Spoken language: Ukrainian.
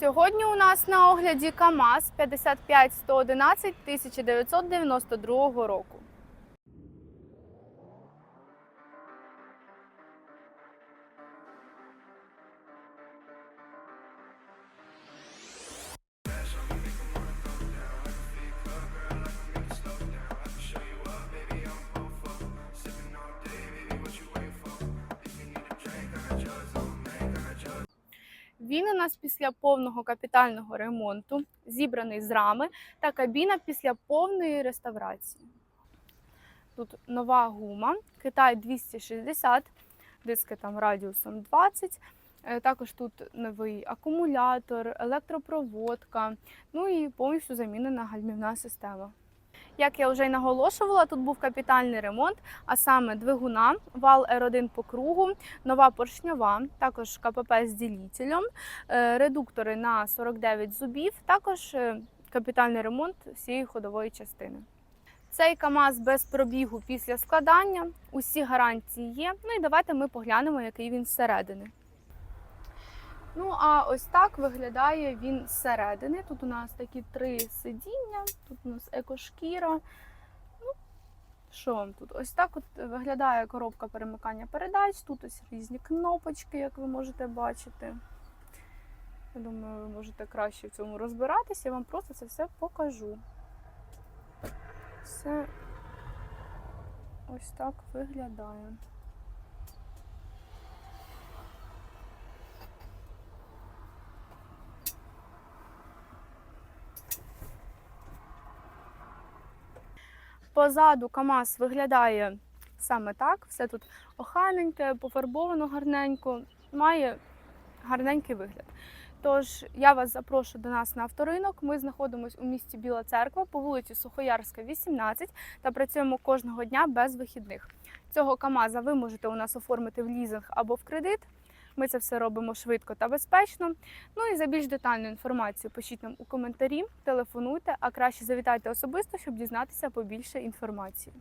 Сьогодні у нас на огляді КАМАЗ 55111 1992 року. Він у нас після повного капітального ремонту, зібраний з рами та кабіна після повної реставрації. Тут нова гума, Китай 260, диски там радіусом 20. Е, Також тут новий акумулятор, електропроводка, ну і повністю замінена гальмівна система. Як я вже й наголошувала, тут був капітальний ремонт, а саме двигуна, вал R1 по кругу, нова поршньова, також КПП з ділітелем, е, редуктори на 49 зубів, також е, капітальний ремонт всієї ходової частини. Цей КАМАЗ без пробігу після складання, усі гарантії є. Ну і давайте ми поглянемо, який він зсередини. Ну, а ось так виглядає він зсередини. Тут у нас такі три сидіння, тут у нас екошкіра. Ну, що вам тут? Ось так от виглядає коробка перемикання передач. Тут ось різні кнопочки, як ви можете бачити. Я думаю, ви можете краще в цьому розбиратися. Я вам просто це все покажу. Все ось так виглядає. Позаду КАМАЗ виглядає саме так. Все тут охайненьке, пофарбовано гарненько, має гарненький вигляд. Тож я вас запрошую до нас на авторинок. Ми знаходимося у місті Біла Церква по вулиці Сухоярська, 18 та працюємо кожного дня без вихідних. Цього КАМАЗа ви можете у нас оформити в лізинг або в кредит. Ми це все робимо швидко та безпечно. Ну і за більш детальну інформацію пишіть нам у коментарі, телефонуйте, а краще завітайте особисто, щоб дізнатися побільше інформації.